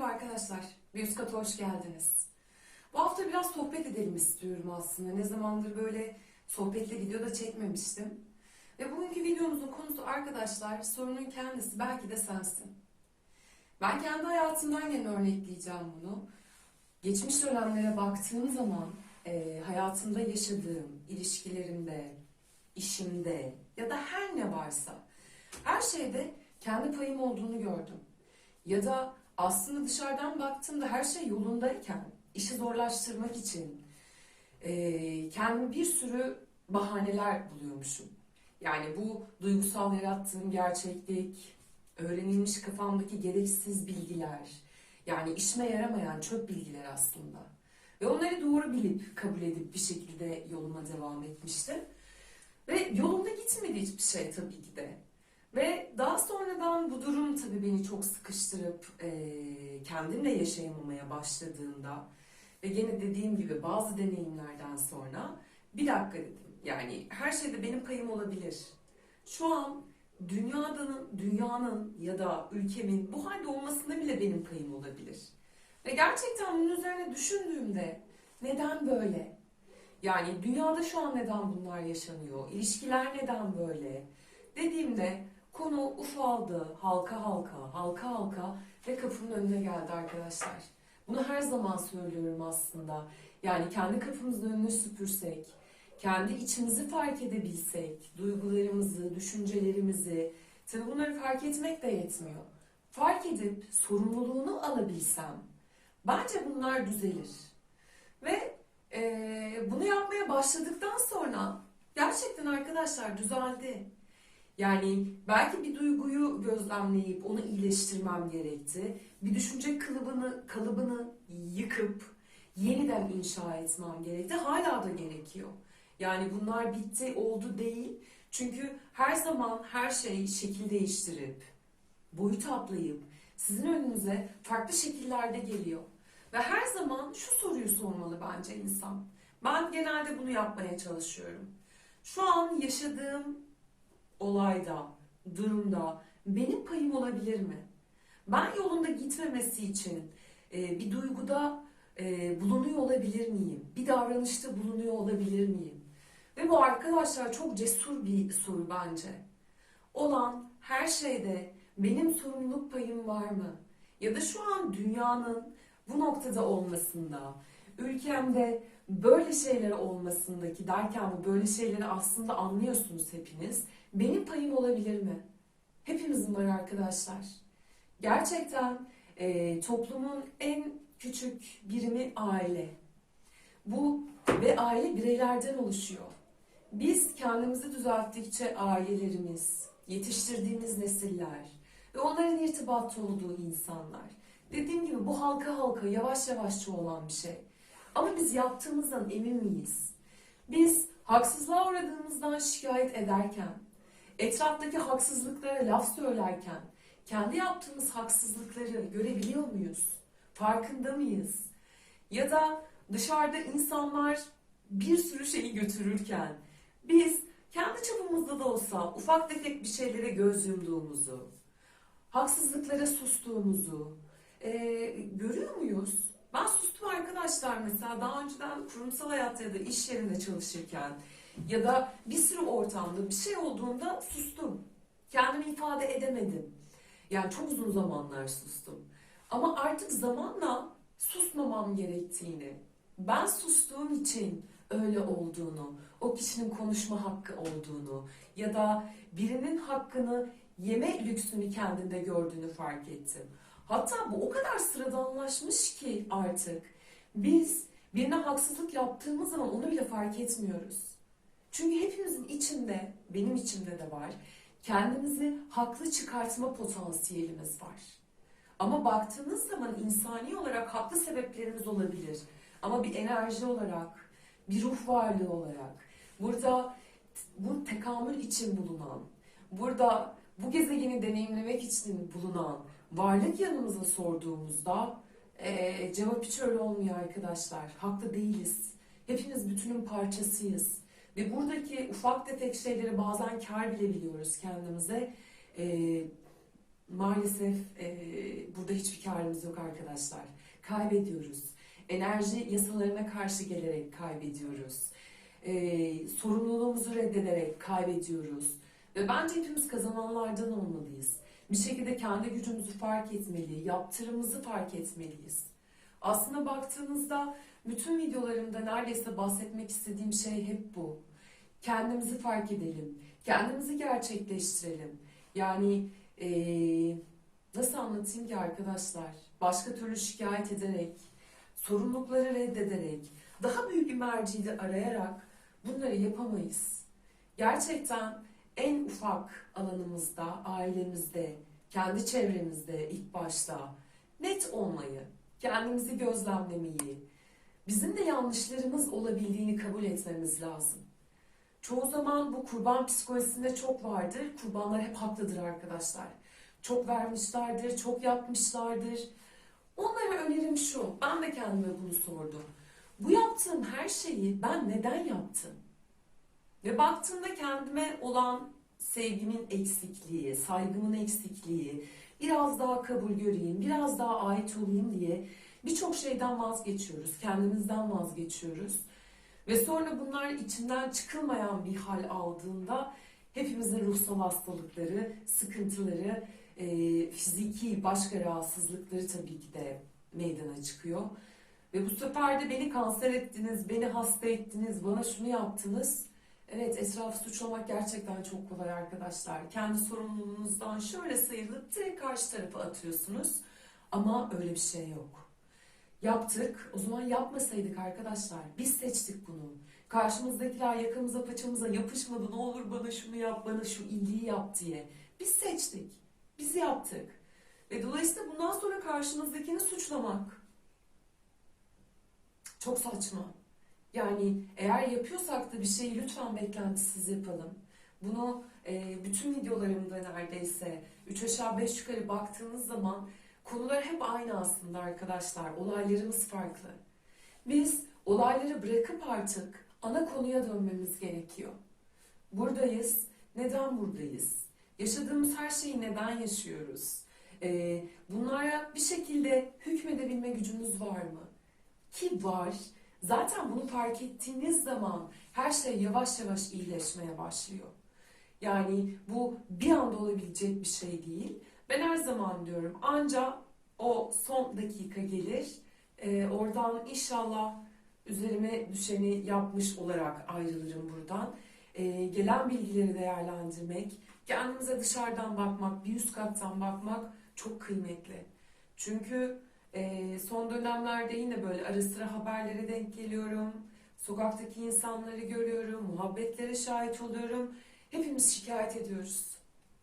Merhaba arkadaşlar, bir hoş geldiniz. Bu hafta biraz sohbet edelim istiyorum aslında. Ne zamandır böyle sohbetli video da çekmemiştim. Ve bugünkü videomuzun konusu arkadaşlar, sorunun kendisi belki de sensin. Ben kendi hayatımdan yine örnekleyeceğim bunu. Geçmiş dönemlere baktığım zaman e, hayatımda yaşadığım, ilişkilerimde, işimde ya da her ne varsa her şeyde kendi payım olduğunu gördüm. Ya da aslında dışarıdan baktığımda her şey yolundayken işi zorlaştırmak için e, kendime bir sürü bahaneler buluyormuşum. Yani bu duygusal yarattığım gerçeklik, öğrenilmiş kafamdaki gereksiz bilgiler, yani işime yaramayan çöp bilgiler aslında. Ve onları doğru bilip, kabul edip bir şekilde yoluma devam etmiştim. Ve yolunda gitmedi hiçbir şey tabii ki de. Ve daha sonradan bu durum tabii beni çok sıkıştırıp eee kendim yaşayamamaya başladığımda ve gene dediğim gibi bazı deneyimlerden sonra bir dakika dedim. Yani her şeyde benim payım olabilir. Şu an dünyanın, dünyanın ya da ülkemin bu halde olmasında bile benim payım olabilir. Ve gerçekten bunun üzerine düşündüğümde neden böyle? Yani dünyada şu an neden bunlar yaşanıyor? İlişkiler neden böyle? Dediğimde konu ufaldı, halka halka, halka halka ve kapımın önüne geldi arkadaşlar. Bunu her zaman söylüyorum aslında. Yani kendi kapımızın önünü süpürsek, kendi içimizi fark edebilsek, duygularımızı, düşüncelerimizi, tabii bunları fark etmek de yetmiyor. Fark edip sorumluluğunu alabilsem, bence bunlar düzelir. Ve eee, bunu yapmaya başladıktan sonra gerçekten arkadaşlar düzeldi. Yani belki bir duyguyu gözlemleyip onu iyileştirmem gerekti. Bir düşünce kalıbını, kalıbını yıkıp yeniden inşa etmem gerekti. Hala da gerekiyor. Yani bunlar bitti, oldu değil. Çünkü her zaman her şey şekil değiştirip, boyut atlayıp sizin önünüze farklı şekillerde geliyor. Ve her zaman şu soruyu sormalı bence insan. Ben genelde bunu yapmaya çalışıyorum. Şu an yaşadığım olayda, durumda benim payım olabilir mi? Ben yolunda gitmemesi için e, bir duyguda e, bulunuyor olabilir miyim? Bir davranışta bulunuyor olabilir miyim? Ve bu arkadaşlar çok cesur bir soru bence. Olan her şeyde benim sorumluluk payım var mı? Ya da şu an dünyanın bu noktada olmasında, ülkemde böyle şeyler olmasındaki derken bu böyle şeyleri aslında anlıyorsunuz hepiniz. Benim payım olabilir mi? Hepimizin var arkadaşlar. Gerçekten e, toplumun en küçük birimi aile. Bu ve aile bireylerden oluşuyor. Biz kendimizi düzelttikçe ailelerimiz, yetiştirdiğimiz nesiller ve onların irtibatta olduğu insanlar. Dediğim gibi bu halka halka yavaş yavaş çoğalan bir şey. Ama biz yaptığımızdan emin miyiz? Biz haksızlığa uğradığımızdan şikayet ederken, etraftaki haksızlıklara laf söylerken, kendi yaptığımız haksızlıkları görebiliyor muyuz? Farkında mıyız? Ya da dışarıda insanlar bir sürü şeyi götürürken biz kendi çapımızda da olsa ufak tefek bir şeylere göz yumduğumuzu, haksızlıklara sustuğumuzu e, görüyor muyuz? Ben sustum arkadaşlar mesela daha önceden kurumsal hayatta ya da iş yerinde çalışırken ya da bir sürü ortamda bir şey olduğunda sustum. Kendimi ifade edemedim. Yani çok uzun zamanlar sustum. Ama artık zamanla susmamam gerektiğini, ben sustuğum için öyle olduğunu, o kişinin konuşma hakkı olduğunu ya da birinin hakkını yeme lüksünü kendinde gördüğünü fark ettim. Hatta bu o kadar sıradanlaşmış ki artık biz birine haksızlık yaptığımız zaman onu bile fark etmiyoruz. Çünkü hepimizin içinde, benim içimde de var, kendimizi haklı çıkartma potansiyelimiz var. Ama baktığınız zaman insani olarak haklı sebeplerimiz olabilir. Ama bir enerji olarak, bir ruh varlığı olarak, burada bu tekamül için bulunan, burada bu gezegeni deneyimlemek için bulunan varlık yanımıza sorduğumuzda eee, cevap hiç öyle olmuyor arkadaşlar. Haklı değiliz. Hepimiz bütünün parçasıyız. Ve buradaki ufak tefek şeyleri bazen kar bile biliyoruz kendimize. Eee, maalesef e, burada hiçbir karımız yok arkadaşlar. Kaybediyoruz. Enerji yasalarına karşı gelerek kaybediyoruz. E, sorumluluğumuzu reddederek kaybediyoruz. Ve bence hepimiz kazananlardan olmalıyız. Bir şekilde kendi gücümüzü fark etmeli, yaptırımımızı fark etmeliyiz. Aslında baktığınızda bütün videolarımda neredeyse bahsetmek istediğim şey hep bu. Kendimizi fark edelim, kendimizi gerçekleştirelim. Yani eee, nasıl anlatayım ki arkadaşlar? Başka türlü şikayet ederek, sorumlulukları reddederek, daha büyük bir merciyi arayarak bunları yapamayız. Gerçekten en ufak alanımızda, ailemizde, kendi çevremizde ilk başta net olmayı, kendimizi gözlemlemeyi, bizim de yanlışlarımız olabildiğini kabul etmemiz lazım. Çoğu zaman bu kurban psikolojisinde çok vardır. Kurbanlar hep haklıdır arkadaşlar. Çok vermişlerdir, çok yapmışlardır. Onlara önerim şu, ben de kendime bunu sordum. Bu yaptığım her şeyi ben neden yaptım? Ve baktığımda kendime olan sevgimin eksikliği, saygımın eksikliği, biraz daha kabul göreyim, biraz daha ait olayım diye birçok şeyden vazgeçiyoruz, kendimizden vazgeçiyoruz. Ve sonra bunlar içinden çıkılmayan bir hal aldığında hepimizin ruhsal hastalıkları, sıkıntıları, e, fiziki başka rahatsızlıkları tabii ki de meydana çıkıyor. Ve bu sefer de beni kanser ettiniz, beni hasta ettiniz, bana şunu yaptınız. Evet etrafı suçlamak gerçekten çok kolay arkadaşlar. Kendi sorumluluğunuzdan şöyle sıyrılıp direkt karşı tarafa atıyorsunuz. Ama öyle bir şey yok. Yaptık. O zaman yapmasaydık arkadaşlar. Biz seçtik bunu. Karşımızdakiler yakamıza paçamıza yapışmadı. Ne olur bana şunu yap, bana şu iyiliği yap diye. Biz seçtik. Biz yaptık. Ve dolayısıyla bundan sonra karşımızdakini suçlamak çok saçma. Yani eğer yapıyorsak da bir şeyi lütfen beklentisiz yapalım. Bunu e, bütün videolarımda neredeyse 3 aşağı 5 yukarı baktığınız zaman konular hep aynı aslında arkadaşlar. Olaylarımız farklı. Biz olayları bırakıp artık ana konuya dönmemiz gerekiyor. Buradayız. Neden buradayız? Yaşadığımız her şeyi neden yaşıyoruz? E, bunlara bir şekilde hükmedebilme gücümüz var mı? Ki var. Zaten bunu fark ettiğiniz zaman her şey yavaş yavaş iyileşmeye başlıyor. Yani bu bir anda olabilecek bir şey değil. Ben her zaman diyorum ancak o son dakika gelir. Ee, oradan inşallah üzerime düşeni yapmış olarak ayrılırım buradan. Ee, gelen bilgileri değerlendirmek, kendimize dışarıdan bakmak, bir üst kattan bakmak çok kıymetli. Çünkü ee, son dönemlerde yine böyle ara sıra haberlere denk geliyorum. Sokaktaki insanları görüyorum, muhabbetlere şahit oluyorum. Hepimiz şikayet ediyoruz.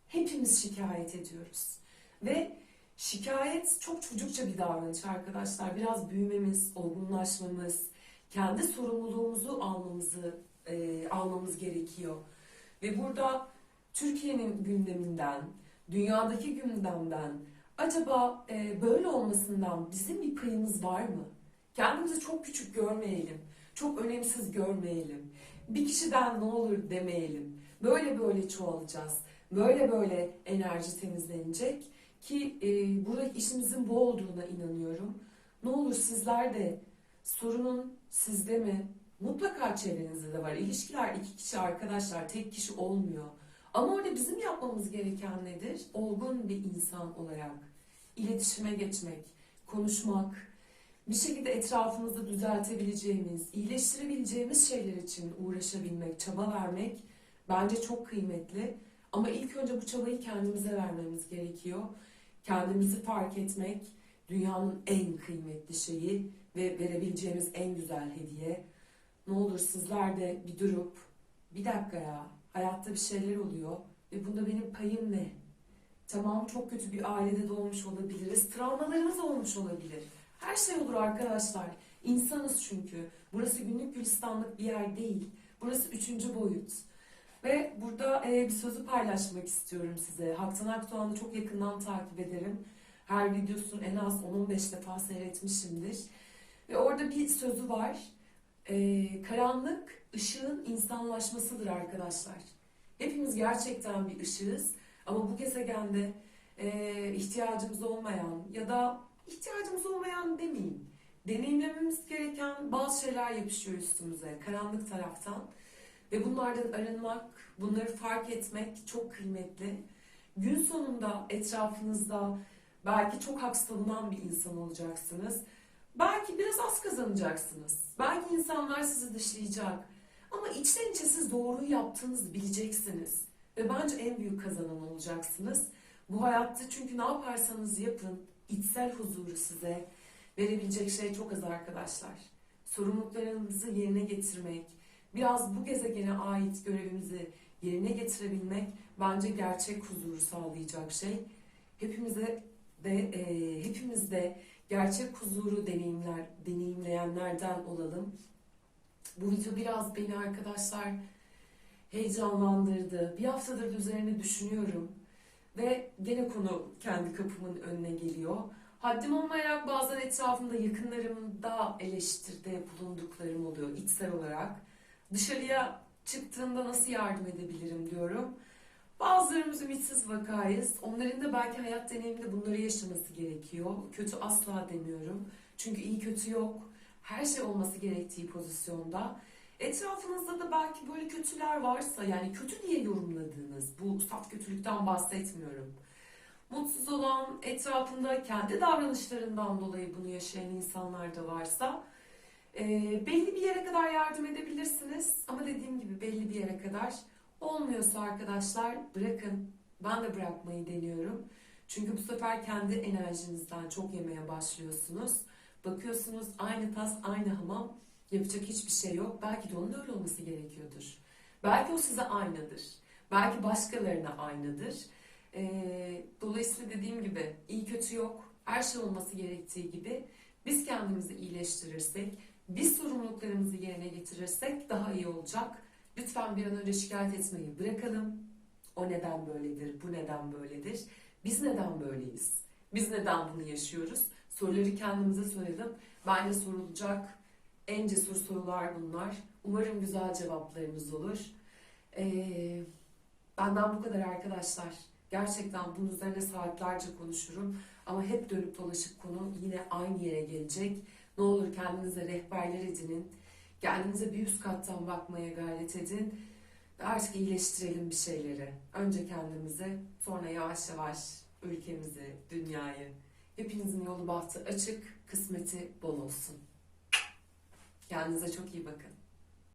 Hepimiz şikayet ediyoruz. Ve şikayet çok çocukça bir davranış arkadaşlar. Biraz büyümemiz, olgunlaşmamız, kendi sorumluluğumuzu almamızı e, almamız gerekiyor. Ve burada Türkiye'nin gündeminden, dünyadaki gündemden, acaba e, böyle olmasından bizim bir payımız var mı? Kendimizi çok küçük görmeyelim, çok önemsiz görmeyelim. Bir kişiden ne olur demeyelim. Böyle böyle çoğalacağız. Böyle böyle enerji temizlenecek ki e, buradaki işimizin bu olduğuna inanıyorum. Ne olur sizler de sorunun sizde mi? Mutlaka çevrenizde de var. İlişkiler iki kişi arkadaşlar tek kişi olmuyor. Ama orada bizim yapmamız gereken nedir? Olgun bir insan olarak iletişime geçmek, konuşmak, bir şekilde etrafımızda düzeltebileceğimiz, iyileştirebileceğimiz şeyler için uğraşabilmek, çaba vermek bence çok kıymetli. Ama ilk önce bu çabayı kendimize vermemiz gerekiyor. Kendimizi fark etmek dünyanın en kıymetli şeyi ve verebileceğimiz en güzel hediye. Ne olur sizler de bir durup bir dakika ya hayatta bir şeyler oluyor ve bunda benim payım ne? Tamam çok kötü bir ailede doğmuş olabiliriz. Travmalarımız olmuş olabilir. Her şey olur arkadaşlar. İnsanız çünkü. Burası günlük gülistanlık bir yer değil. Burası üçüncü boyut. Ve burada e, bir sözü paylaşmak istiyorum size. Haktan Akdoğan'ı çok yakından takip ederim. Her videosunu en az 10-15 defa seyretmişimdir. Ve orada bir sözü var. E, karanlık ışığın insanlaşmasıdır arkadaşlar. Hepimiz gerçekten bir ışığız. Ama bu gezegende e, ihtiyacımız olmayan ya da ihtiyacımız olmayan demeyeyim. Deneyimlememiz gereken bazı şeyler yapışıyor üstümüze karanlık taraftan. Ve bunlardan arınmak, bunları fark etmek çok kıymetli. Gün sonunda etrafınızda belki çok hak savunan bir insan olacaksınız. Belki biraz az kazanacaksınız. Belki insanlar sizi dışlayacak. Ama içten içe siz doğruyu yaptığınızı bileceksiniz. Ve bence en büyük kazanan olacaksınız. Bu hayatta çünkü ne yaparsanız yapın, içsel huzuru size verebilecek şey çok az arkadaşlar. Sorumluluklarımızı yerine getirmek, biraz bu gezegene ait görevimizi yerine getirebilmek bence gerçek huzuru sağlayacak şey. Hepimize de e, hepimiz de gerçek huzuru deneyimler deneyimleyenlerden olalım. Bu video biraz beni arkadaşlar heyecanlandırdı. Bir haftadır üzerine düşünüyorum ve gene konu kendi kapımın önüne geliyor. Haddim olmayarak bazen etrafımda yakınlarımda eleştirde bulunduklarım oluyor içsel olarak. Dışarıya çıktığımda nasıl yardım edebilirim diyorum. Bazılarımız ümitsiz vakayız. Onların da belki hayat deneyiminde bunları yaşaması gerekiyor. Kötü asla demiyorum. Çünkü iyi kötü yok. Her şey olması gerektiği pozisyonda. Etrafınızda da belki böyle kötüler varsa yani kötü diye yorumladığınız bu saf kötülükten bahsetmiyorum. Mutsuz olan etrafında kendi davranışlarından dolayı bunu yaşayan insanlar da varsa e, belli bir yere kadar yardım edebilirsiniz. Ama dediğim gibi belli bir yere kadar olmuyorsa arkadaşlar bırakın. Ben de bırakmayı deniyorum. Çünkü bu sefer kendi enerjinizden çok yemeye başlıyorsunuz. Bakıyorsunuz aynı tas aynı hamam yapacak hiçbir şey yok. Belki de onun öyle olması gerekiyordur. Belki o size aynadır. Belki başkalarına aynadır. Ee, dolayısıyla dediğim gibi iyi kötü yok. Her şey olması gerektiği gibi biz kendimizi iyileştirirsek, biz sorumluluklarımızı yerine getirirsek daha iyi olacak. Lütfen bir an önce şikayet etmeyi bırakalım. O neden böyledir, bu neden böyledir. Biz neden böyleyiz? Biz neden bunu yaşıyoruz? Soruları kendimize soralım. Bence sorulacak en cesur sorular bunlar. Umarım güzel cevaplarımız olur. Ee, benden bu kadar arkadaşlar. Gerçekten bunun üzerine saatlerce konuşurum. Ama hep dönüp dolaşıp konu yine aynı yere gelecek. Ne olur kendinize rehberler edinin. Kendinize bir üst kattan bakmaya gayret edin. Ve artık iyileştirelim bir şeyleri. Önce kendimizi, sonra yavaş yavaş ülkemizi, dünyayı. Hepinizin yolu bahtı açık, kısmeti bol olsun. Kendinize çok iyi bakın.